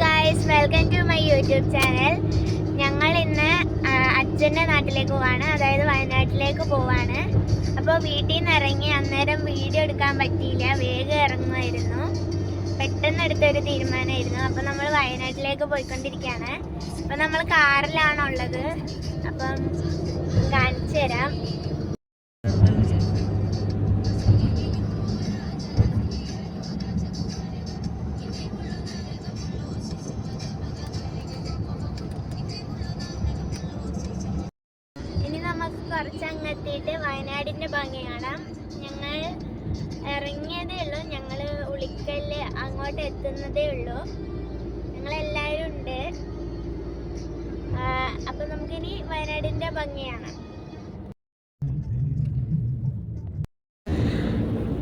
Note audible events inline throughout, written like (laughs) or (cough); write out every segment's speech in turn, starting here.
Guys welcome to my YouTube channel ഞങ്ങൾ ഇന്ന് അച്ഛന്റെ നാട്ടിലേക്ക് പോവാണ്. അതായത് വയനാട്ടിലേക്ക് പോവാണ്. അപ്പോൾ വീട്ടിൽ നിന്ന് ഇറങ്ങി അന്നേരം വീഡിയോ എടുക്കാൻ പറ്റിയില്ല. വേഗം ഇറങ്ങുമായിരുന്നു. പെട്ടെന്ന് എടുത്തൊരു തീരുമാനമായിരുന്നു. അപ്പോൾ നമ്മൾ വയനാട്ടിലേക്ക് പോയിക്കൊണ്ടിരിക്കുകയാണ്. അപ്പോൾ നമ്മൾ കാറിലാണുള്ളത്. അപ്പം കാണിച്ചു തരാം. നമുക്ക് വയനാടിന്റെ ഭംഗി കാണാം ഞങ്ങൾ ഇറങ്ങിയതേ ഉള്ളൂ. ഞങ്ങൾ ഉളിക്കൽ അങ്ങോട്ട് എത്തുന്നതേ ഉള്ളൂ. ഞങ്ങൾ എല്ലാവരും ഉണ്ട് അപ്പം നമുക്കിനി വയനാടിന്റെ ഭംഗിയാണ്.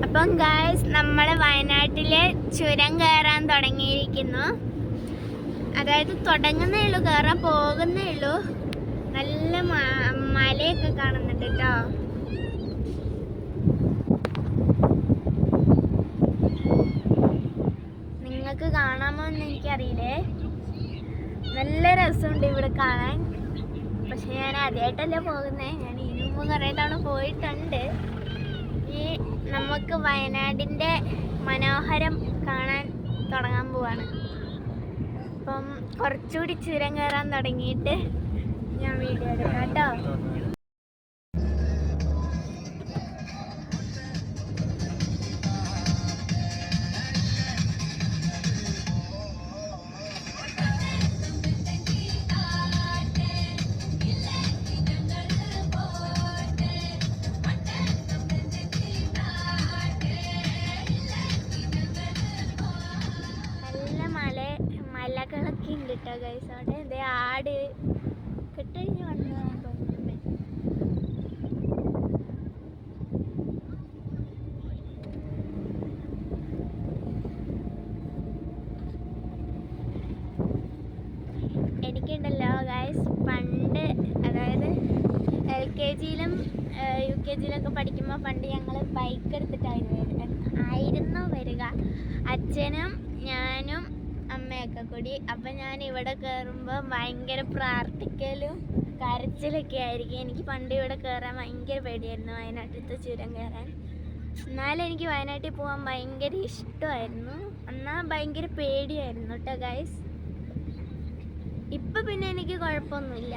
അപ്പം ഗായ്സ് നമ്മൾ വയനാട്ടിലെ ചുരം കയറാൻ തുടങ്ങിയിരിക്കുന്നു. അതായത് തുടങ്ങുന്നേ ഉള്ളൂ കയറാൻ പോകുന്നേ ഉള്ളൂ. നല്ല മലയൊക്കെ കാണുന്നുണ്ട് കേട്ടോ നിങ്ങൾക്ക് കാണാമോ എന്ന് എനിക്കറിയില്ലേ? നല്ല രസമുണ്ട് ഇവിടെ കാണാൻ. പക്ഷെ ഞാൻ ആദ്യമായിട്ടല്ല പോകുന്നേ. ഞാൻ ഇതിനു മുമ്പ് കുറേ തവണ പോയിട്ടുണ്ട്. ഈ നമുക്ക് വയനാടിന്റെ മനോഹരം കാണാൻ തുടങ്ങാൻ പോവാണ്. അപ്പം കുറച്ചുകൂടി ചുരം കയറാൻ തുടങ്ങിയിട്ട് ഞാൻ വീഡിയോ എടുക്കാം കേട്ടോ. മലകളൊക്കെ ഉണ്ട് കേട്ടോ ഗൈസ് അവിടെ ആട് കെട്ടഴിഞ്ഞ് വന്നതാണ് എനിക്കുണ്ടല്ലോ ഗായസ് പണ്ട് അതായത് എൽ കെ ജിയിലും യു കെ ജിയിലൊക്കെ പഠിക്കുമ്പോൾ പണ്ട് ഞങ്ങൾ ബൈക്ക് എടുത്തിട്ടായിരുന്നു ആയിരുന്നു വരിക. അച്ഛനും കൂടി. അപ്പം ഞാൻ ഇവിടെ കയറുമ്പോൾ ഭയങ്കര പ്രാർത്ഥിക്കലും കരച്ചിലൊക്കെ ആയിരിക്കും. എനിക്ക് പണ്ട് ഇവിടെ കയറാൻ ഭയങ്കര പേടിയായിരുന്നു വയനാട്ടിലത്തെ ചുരം കയറാൻ എന്നാലും എനിക്ക് വയനാട്ടിൽ പോകാൻ ഭയങ്കര ഇഷ്ടമായിരുന്നു. എന്നാൽ ഭയങ്കര പേടിയായിരുന്നു കേട്ടോ ഗൈസ് ഇപ്പം പിന്നെ എനിക്ക് കുഴപ്പമൊന്നുമില്ല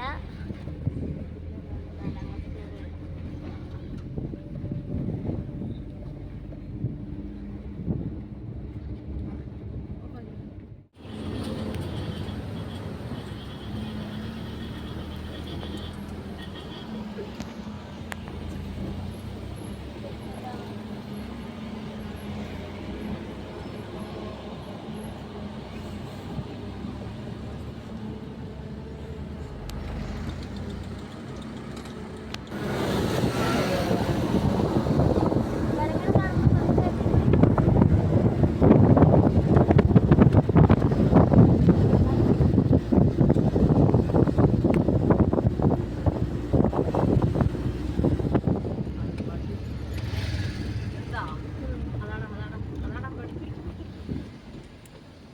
മരങ്ങൾ കാണുമ്പോൾ കുറച്ച്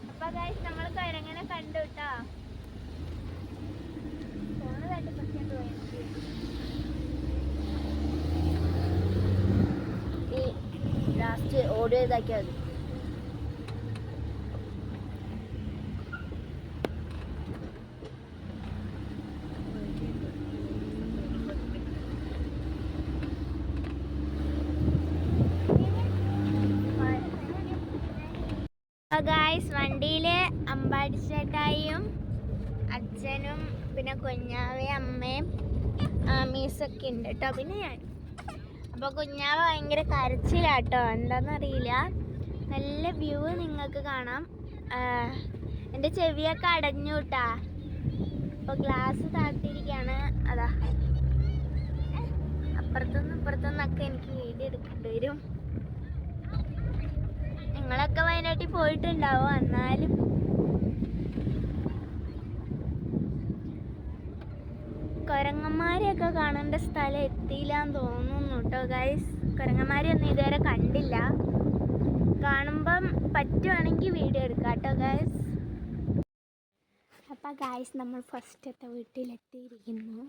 അപ്പൊ ഗൈസ് നമ്മൾ കുരങ്ങനെ കണ്ടു കേട്ടോ ഫോണ് തട്ടിപ്പൊക്കിയോണ്ട് പോയി ഈ ലാസ്റ്റ് ഓഡിയോ ഇതാക്കിയാൽ മതി ഗായ്സ് വണ്ടിയിൽ അമ്പാടി ചേട്ടായിയും അച്ഛനും പിന്നെ കുഞ്ഞാവയും അമ്മയും മീസൊക്കെ ഉണ്ട് കേട്ടോ പിന്നെ ഞാൻ. അപ്പോൾ കുഞ്ഞാവ് ഭയങ്കര കരച്ചിലാട്ടോ. എന്താണെന്നറിയില്ല നല്ല വ്യൂ നിങ്ങൾക്ക് കാണാം. എന്റെ ചെവിയൊക്കെ അടഞ്ഞു കേട്ടാ അപ്പോൾ ഗ്ലാസ് താഴ്ത്തിയിരിക്കുകയാണ് അതാ. അപ്പുറത്തുനിന്ന് ഇപ്പുറത്തുനിന്നൊക്കെ എനിക്ക് വീഡിയോ എടുക്കേണ്ടി വരും. നിങ്ങളൊക്കെ വയനാട്ടിൽ പോയിട്ടുണ്ടാവും? എന്നാലും. കുരങ്ങന്മാരെയൊക്കെ കാണേണ്ട സ്ഥലം എത്തിയില്ല എന്ന് തോന്നുന്നു കേട്ടോ ഗൈസ് കുരങ്ങന്മാരെ ഒന്നും ഇതുവരെ കണ്ടില്ല. കാണുമ്പം പറ്റുവാണെങ്കിൽ വീഡിയോ എടുക്കാം കേട്ടോ ഗൈസ് അപ്പം ഗായ്സ് നമ്മൾ ഫസ്റ്റത്തെ വീട്ടിലെത്തിയിരിക്കുന്നു.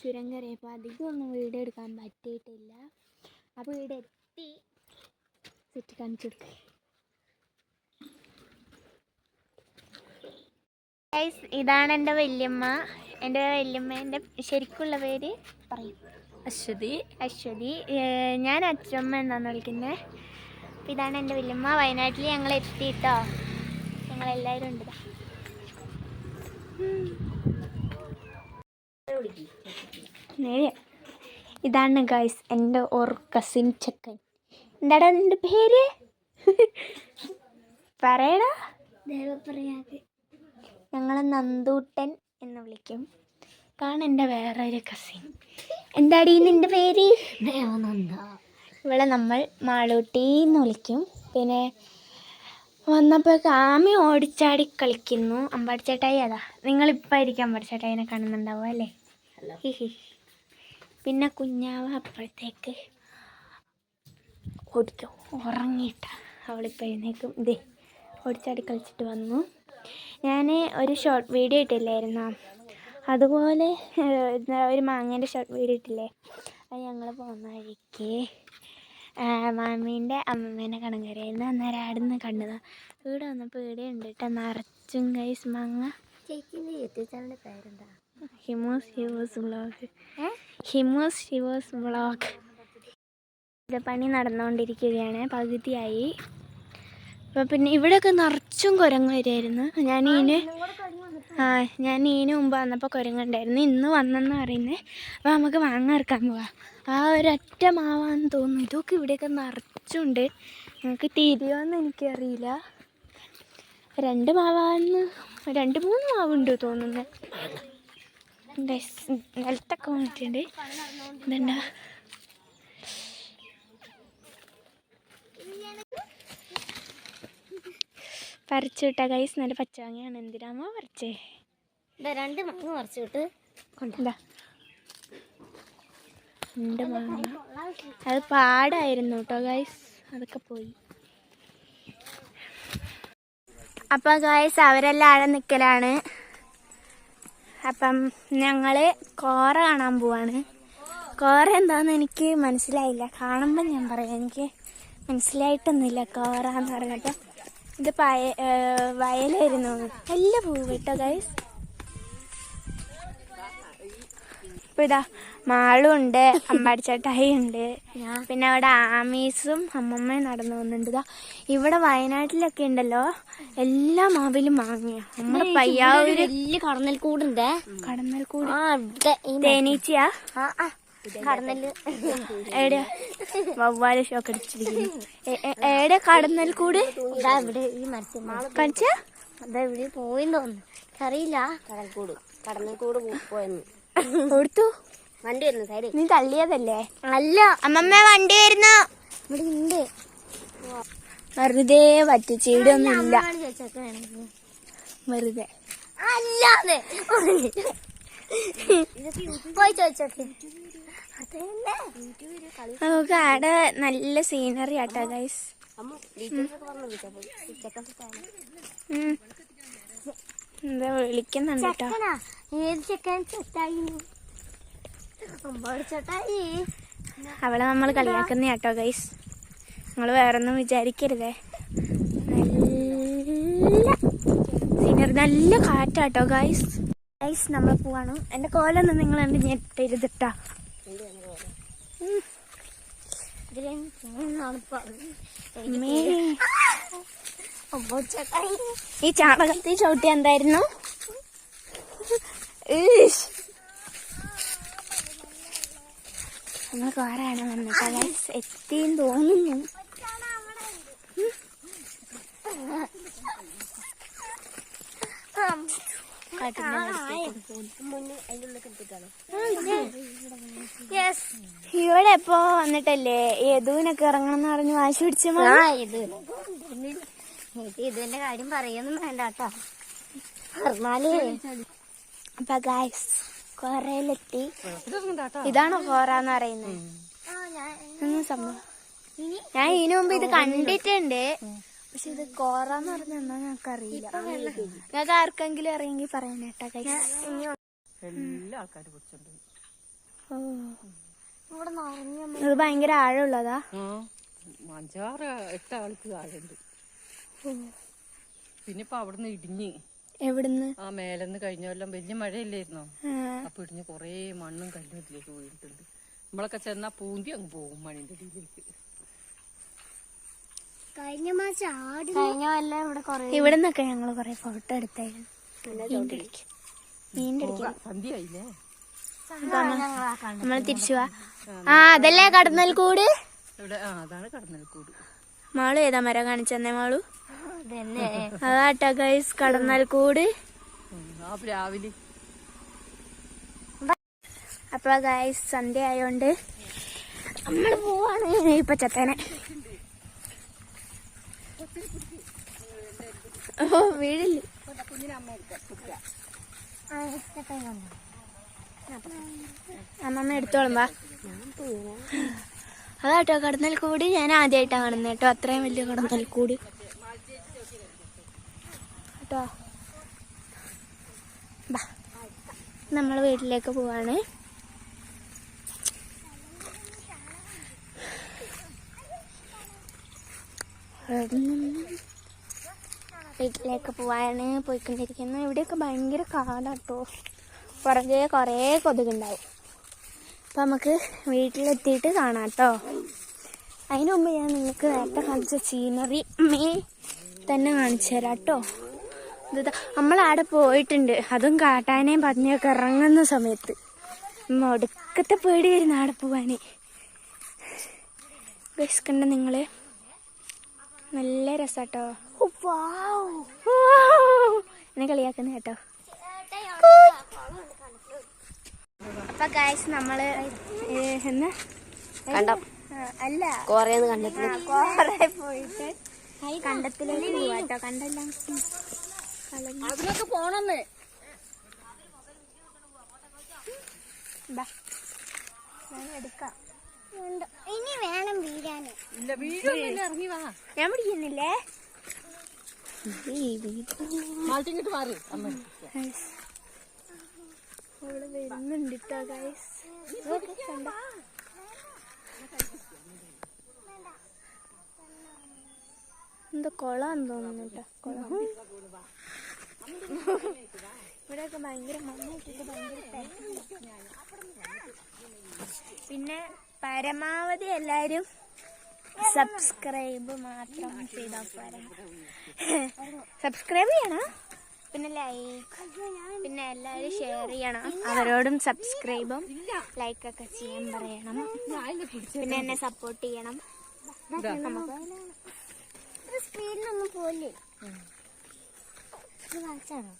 ചുരം കയറിയപ്പോൾ അധികമൊന്നും വീഡിയോ എടുക്കാൻ പറ്റിയിട്ടില്ല. അപ്പോൾ വീട് എത്തി സെറ്റ് കാണിച്ചു കൊടുക്കുക ഗൈസ് ഇതാണ് എന്റെ വല്യമ്മ. എന്റെ വല്യമ്മേന്റെ ശരിക്കുള്ള പേര് പറയും. അശ്വതി. അശ്വതി. ഞാൻ അച്ഛമ്മ എന്നാണ് വിളിക്കുന്നത് അപ്പം ഇതാണ് എന്റെ വല്യമ്മ. വയനാട്ടിൽ ഞങ്ങൾ എത്തിയിട്ടോ ഞങ്ങളെല്ലാവരും ഉണ്ട്. ഇതാണ് ഗൈസ് എന്റെ ഓർ കസിൻ ചെക്കൻ. എന്താടാ നിന്റെ പേര്? പറയടാ. ദേവപ്രയാഗ്. ഞങ്ങൾ നന്ദൂട്ടൻ എന്ന് വിളിക്കും. കാരണം എന്റെ വേറൊരു കസിൻ എന്താടി നിന്റെ പേര്? ദേവനന്ദ. ഇവിടെ നമ്മൾ മാളൂട്ടി എന്ന് വിളിക്കും. പിന്നെ വന്നപ്പോൾ കാമി ഓടിച്ചാടി കളിക്കുന്നു. അമ്പാടിച്ചേട്ടായി അതാ. നിങ്ങളിപ്പോൾ ആയിരിക്കും അമ്പാടിച്ചേട്ടായിനെ കാണുന്നുണ്ടാവുക അല്ലേ. പിന്നെ കുഞ്ഞാവ് അപ്പോഴത്തേക്ക് ഓടിക്കും. ഉറങ്ങിയിട്ട അവളിപ്പോൾ എഴുന്നേക്കും. ഇതേ ഓടിച്ചാടി കളിച്ചിട്ട് വന്നു. ഞാൻ ഒരു ഷോർട്ട് വീഡിയോ ഇട്ടില്ലായിരുന്നോ? അതുപോലെ ഒരു മാങ്ങേന്റെ ഷോർട്ട് വീഡിയോ ഇട്ടില്ലേ? അത് ഞങ്ങൾ പോകുന്ന വഴിക്ക് മാമീന്റെ അമ്മമ്മേനെ കണങ്കരയായിരുന്നു. അന്നേരം അവിടെ നിന്ന് കണ്ടതാണ് ഇവിടെ വന്നപ്പോൾ ഇവിടെ ഉണ്ട് കേട്ടോ. നിറച്ചും കൈസ് മാങ്ങ. ഹിമോസ് യൂട്യൂബ് ബ്ലോഗ് പേരെന്താ? ഹിമോസ് ഹിവോസ് ഹിമോസ് ഹിവോസ് ഇത് പണി നടന്നുകൊണ്ടിരിക്കുകയാണ്. പകുതിയായി. അപ്പോൾ പിന്നെ ഇവിടെയൊക്കെ നിറച്ചും കുരങ്ങ് വരുമായിരുന്നു ഞാൻ ഇതിന് ആ ഞാൻ ഇതിന് മുമ്പ് വന്നപ്പോൾ കുരങ്ങുണ്ടായിരുന്നു ഇന്ന് വന്നെന്ന് പറയുന്നത് അപ്പോൾ നമുക്ക് മാങ്ങ പോവാം. ആ ഒരൊറ്റ മാവാന്ന് തോന്നുന്നു. ഇതൊക്കെ ഇവിടെയൊക്കെ നിറച്ചുണ്ട്. നമുക്ക് തിരിയോന്ന് എനിക്കറിയില്ല. രണ്ട് മാവാന്ന് രണ്ട് മൂന്ന് മാവുണ്ട് തോന്നുന്നു. ഡെസ്- നിലത്തൊക്കെ വന്നിട്ടുണ്ട്. ഇതെന്താ? പറിച്ചു വിട്ട കൈസ് നല്ല പച്ചമാങ്ങയാണ്. എന്തിനാമോ പറിച്ചേ? രണ്ട് മാങ്ങ മറിച്ചിട്ട് എന്താ രണ്ട് മാങ്ങ. അത് പാടായിരുന്നു കേട്ടോ ഗൈസ് അതൊക്കെ പോയി. അപ്പം ഗൈസ് അവരെല്ലാം ആടെ നിൽക്കലാണ് അപ്പം ഞങ്ങൾ കോറ കാണാൻ പോവാണ്. കോറ എന്താണെന്ന് എനിക്ക് മനസ്സിലായില്ല. കാണുമ്പോൾ ഞാൻ പറയാം. എനിക്ക് മനസ്സിലായിട്ടൊന്നുമില്ല കോറ എന്ന് പറഞ്ഞിട്ട്. ഇത് പയ വയലായിരുന്നു. നല്ല പൂവ് കേട്ടോ ഗൈസ് ഇപ്പൊ ഇതാ മാളും ഉണ്ട് അമ്പാടിച്ചേട്ടായി ഉണ്ട്. പിന്നെ അവിടെ ആമീസും അമ്മമ്മയും നടന്നു പോകുന്നുണ്ട്. ഇതാ ഇവിടെ വയനാട്ടിലൊക്കെ ഉണ്ടല്ലോ എല്ലാ മാവിലും മാങ്ങിയ. നമ്മുടെ പയ്യാവൂര് വലിയ കടന്നൽ കൂടുണ്ട് കടന്നൽ കൂട് തേനീച്ചയാ? ആ കടന്നൽ. വവ്വാൽ ഷോക്ക് അടിച്ചിരിക്കുന്നു. എവിടെ കടന്നൽ കൂട്? ഇവിടെ ഈ മരത്തിൽ കാണിച്ച അതാ ഇവിടെ പോയിന്ന് തോന്നുന്നു. അറിയില്ല കടൽക്കൂട്. കടന്നൽക്കൂട് പോയെന്ന്. കൊടുത്തു വണ്ടി വരുന്നു സൈഡ് നീ തള്ളിയതല്ലേ? അല്ല. അമ്മമ്മ വണ്ടി വരുന്നു. ഇവിടെ ഉണ്ട്. വെറുതെ പറ്റിച്ച് ഇവിടെ ഒന്നും ഇല്ല വെറുതെ. അല്ലാതെ പോയി അതന്നെ നമുക്ക് ആടെ നല്ല സീനറി ആട്ടോ ഗൈസ് എന്താ വിളിക്കുന്നുണ്ട് കേട്ടോ ഏത് ചെക്കൻ? അവളെ നമ്മൾ കളിയാക്കുന്ന കേട്ടോ ഗൈസ് നിങ്ങൾ വേറൊന്നും വിചാരിക്കരുതേ. നല്ല സീനറി നല്ല കാറ്റാട്ടോ ഗൈസ് ഗൈസ് നമ്മൾ പോവാണ്. എന്റെ കോലൊന്നും നിങ്ങൾ കണ്ട് ഞെട്ടരുതിട്ടാ ഈ ചാണകത്തിൽ ചവിട്ടി എന്തായിരുന്നു? നമ്മൾ ആരാണ് വന്നിട്ട് എത്തിയും തോന്നുന്നു. ഇവിടെ എപ്പൊ വന്നിട്ടല്ലേ? യദുവിനൊക്കെ ഇറങ്ങണം എന്ന് പറഞ്ഞു വാശി പിടിച്ച ഇതിന്റെ കാര്യം പറയൊന്നും വേണ്ട കേട്ടോ. പറഞ്ഞാൽ. അപ്പൊ ഗായ്സ് കൊറയിലെത്തി ഇതാണോ കോറാന്ന് പറയുന്നത്? സംഭവം? ഞാൻ ഇതിനു മുമ്പ് ഇത് കണ്ടിട്ടുണ്ട്. പക്ഷെ ഇത് കോറാന്ന് പറഞ്ഞ എന്നാ ഞങ്ങൾക്ക് അറിയില്ല ഞങ്ങൾക്ക് ആർക്കെങ്കിലും അറിയെങ്കിൽ പറയാൻ കേട്ടാ എല്ലാ ആൾക്കാരും പിടിച്ചോണ്ട്. ഇവിടെ നിറഞ്ഞ ഇത് ഭയങ്കര ആഴമുള്ളതാ? ആ. അഞ്ചാറ് എട്ട് ആൾക്ക് ആഴുണ്ട്. പിന്നെ ഇപ്പൊ അവിടുന്ന് ഇടിഞ്ഞ്. എവിടുന്ന്? ആ മേലെന്ന് കഴിഞ്ഞ കൊല്ലം വലിയ മഴയില്ലായിരുന്നോ? അപ്പൊ ഇടിഞ്ഞ് കൊറേ മണ്ണും കല്ലും ഇതിലേക്ക് വീണിട്ടുണ്ട്. നമ്മളൊക്കെ ചെന്നാ പൂന്തി അങ്ങ് പോകും മണ്ണിന്റെ അടിയിലേക്ക് കഴിഞ്ഞ മാസം ആടി കഴിഞ്ഞ കൊല്ലം ഇവിടെ കൊറേ ഇവിടുന്നൊക്കെ ഞങ്ങൾ കൊറേ ഫോട്ടോ എടുത്തായിരുന്നു. നമ്മൾ തിരിച്ചു പോവാ ആ അതല്ലേ കടന്നൽ കൂട് മാളു ഏതാ മരം കാണിച്ചെന്നേ മാളു? അതാട്ടാ ഗൈസ് കടന്നൽ കൂട് രാവിലെ. അപ്പൊ ഗൈസ് സന്ധ്യ ആയോണ്ട് നമ്മൾ പോവാണ്. ഇപ്പൊ ചത്തേനെ. വീടില്ല? അമ്മമ്മ എടുത്തോളും വാ. അതാട്ടോ കടന്നൽ കൂടി. ഞാൻ ആദ്യമായിട്ടാണ് കാണുന്നത് കേട്ടോ അത്രയും വലിയ കടന്നൽ കൂടി. കേട്ടോ ബാ. നമ്മൾ വീട്ടിലേക്ക് പോവാണ്. വീട്ടിലേക്ക് പോവാണ് പോയിക്കൊണ്ടിരിക്കുന്നത്. ഇവിടെയൊക്കെ ഭയങ്കര കാടാട്ടോ. പുറകെ കുറേ കൊതുകുണ്ടാവും. അപ്പം നമുക്ക് വീട്ടിലെത്തിയിട്ട് കാണാം കേട്ടോ അതിനു മുമ്പ് ഞാൻ നിങ്ങൾക്ക് നേരത്തെ കാണിച്ച സീനറി മേ തന്നെ കാണിച്ചു തരാം കേട്ടോ ഇത് നമ്മളവിടെ പോയിട്ടുണ്ട്. അതും കാട്ടാനേയും പന്നിയൊക്കെ ഇറങ്ങുന്ന സമയത്ത്. ഒടുക്കത്തെ പേടി വരുന്ന അവിടെ പോവാന്. കണ്ട നിങ്ങൾ? നല്ല രസാട്ടോ. എന്നെ (laughs) കളിയാക്കുന്ന കേട്ടോ. അപ്പൊ ഗായ്സ് നമ്മൾ എന്ന്? കണ്ടം? അല്ല. കൊറേന്ന് കണ്ടെത്തി കോറെ പോയിട്ട് കണ്ടത്തിലേക്ക് പോവാട്ടോ കണ്ടെല്ലാം കളഞ്ഞു അതിനൊക്കെ പോണെന്ന് ബാ. ഞാൻ എടുക്കാം. ഇനി വേണം വീരാന് ഇല്ല വീടൊന്നും ഇറങ്ങി വാ. ഞാൻ പിടിക്കുന്നില്ലേ? അവൾ വരുന്നുണ്ട് കേട്ടോ കൊളാന്ന് തോന്നുന്നു ഇവിടെയൊക്കെ ഭയങ്കര. പിന്നെ പരമാവധി എല്ലാരും സബ്സ്ക്രൈബ് മാത്രം ചെയ്താൽ പോരാ. സബ്സ്ക്രൈബ് ചെയ്യണം. പിന്നെ ലൈക്ക് പിന്നെ എല്ലാവരും ഷെയർ ചെയ്യണം. അവരോടും സബ്സ്ക്രൈബും ലൈക്കൊക്കെ ചെയ്യാൻ പറയണം. പിന്നെ എന്നെ സപ്പോർട്ട് ചെയ്യണം. സ്പീഡിലൊന്നും പോലെ. ഇത് കാണിച്ചാണോ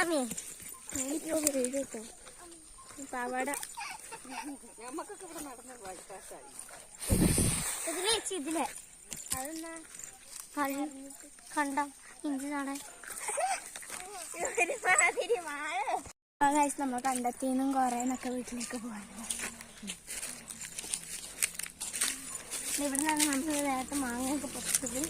ആമി നോക്കാം ഇവിടെ ആമി പാവാട ഇതിലെ. ചേച്ചി ഇതിലെ അതെന്നാ കണ്ടം ഇഞ്ചി നാടൻ. നമ്മൾ കണ്ടെത്തിന്നും കുറേന്നൊക്കെ വീട്ടിലേക്ക് പോവാണ്. ഇവിടെ നിന്നാണ് നമുക്ക് നേരത്തെ മാങ്ങയൊക്കെ പൊട്ടത്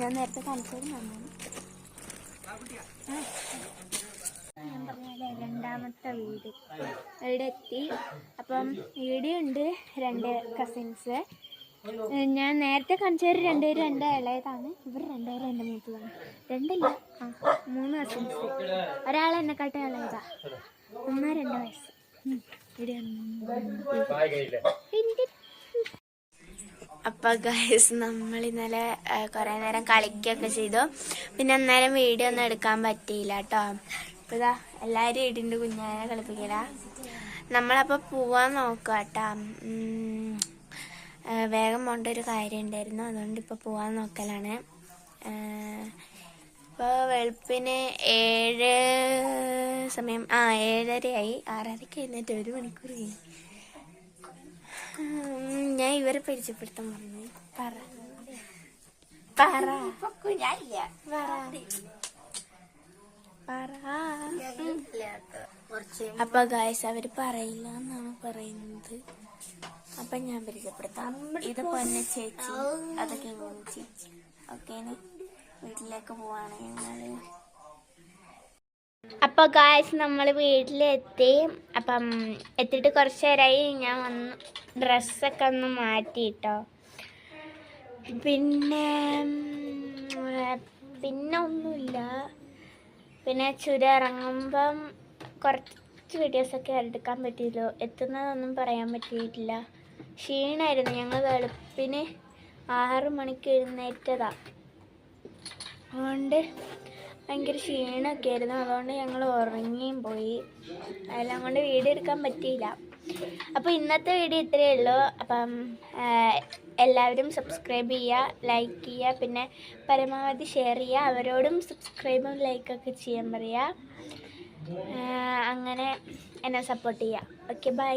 ഞാൻ നേരത്തെ കാണിച്ചത് നന്നാണ് ഞാൻ പറഞ്ഞല്ലേ രണ്ടാമത്തെ വീട്. ഇവിടെ എത്തി. അപ്പം ഇവിടെ ഉണ്ട് രണ്ട് കസിൻസ് ഞാൻ നേരത്തെ കാണിച്ചവർ രണ്ടുപേരും രണ്ട് ഇളയതാണ്. ഇവർ രണ്ടുപേരും എന്റെ മൂത്തതാണ്. രണ്ടല്ല. ആ മൂന്ന് കസിൻസ് ഒരാൾ എന്നെക്കാട്ടും ഇളയതാ. ഒന്ന് രണ്ട് വയസ്സ്. ഇവിടെ അപ്പൊ ഗൈസ് നമ്മൾ ഇന്നലെ കുറെ നേരം കളിക്കുകയൊക്കെ ചെയ്തു. പിന്നെ അന്നേരം വീഡിയോ ഒന്നും എടുക്കാൻ പറ്റിയില്ല കേട്ടോ അപ്പൊ ഇതാ എല്ലാരും ഇടിണ്ട് കുഞ്ഞാനെ കളിപ്പിക്കല. നമ്മളപ്പൊ പോവാൻ നോക്കുക കേട്ടോ വേഗം പോണ്ട ഒരു കാര്യം ഉണ്ടായിരുന്നു. അതുകൊണ്ട് ഇപ്പൊ പോവാൻ നോക്കലാണ്. ഇപ്പൊ വെളുപ്പിന് ഏഴ് സമയം ആ ഏഴരയായി. ആറരയ്ക്ക് എഴുന്നേറ്റ് ഒരു മണിക്കൂർ കഴിഞ്ഞു. ഞാൻ ഇവരെ പരിചയപ്പെടുത്താൻ പറഞ്ഞു. പറ. പറ. അപ്പൊ ഗായസ് അവർ പറയില്ല എന്നാണ് പറയുന്നത്. അപ്പൊ ഞാൻ പരിചയപ്പെടുത്താം. ഇത് പൊന്നെ ചേച്ചി അതൊക്കെ ചേച്ചി. ഓക്കെ വീട്ടിലേക്ക് പോവാണ് ഞങ്ങൾ. അപ്പൊ ഗായ്സ് നമ്മൾ വീട്ടിലെത്തി. അപ്പം എത്തിയിട്ട് കുറച്ച് നേരമായി ഞാൻ വന്ന് ഡ്രസ്സൊക്കെ ഒന്ന് മാറ്റിയിട്ടോ. പിന്നെ പിന്നെ ഒന്നുമില്ല. പിന്നെ ചുര ഇറങ്ങുമ്പം കുറച്ച് വീഡിയോസൊക്കെ എടുക്കാൻ പറ്റിയല്ലോ. എത്തുന്നതൊന്നും പറയാൻ പറ്റിയിട്ടില്ല. ക്ഷീണമായിരുന്നു ഞങ്ങൾ വെളുപ്പിന് ആറ് മണിക്ക് എഴുന്നേറ്റതാണ് അതുകൊണ്ട് ഭയങ്കര ക്ഷീണമൊക്കെ ആയിരുന്നു അതുകൊണ്ട് ഞങ്ങൾ ഉറങ്ങിയും പോയി. അതെല്ലാം കൊണ്ട് വീഡിയോ എടുക്കാൻ പറ്റിയില്ല. അപ്പോൾ ഇന്നത്തെ വീഡിയോ ഇത്രയേ ഉള്ളൂ. അപ്പം എല്ലാവരും സബ്സ്ക്രൈബ് ചെയ്യുക ലൈക്ക് ചെയ്യുക പിന്നെ പരമാവധി ഷെയർ ചെയ്യുക. അവരോടും സബ്സ്ക്രൈബും ലൈക്കൊക്കെ ചെയ്യാൻ പറയുക. അങ്ങനെ എന്നെ സപ്പോർട്ട് ചെയ്യുക. Okay bye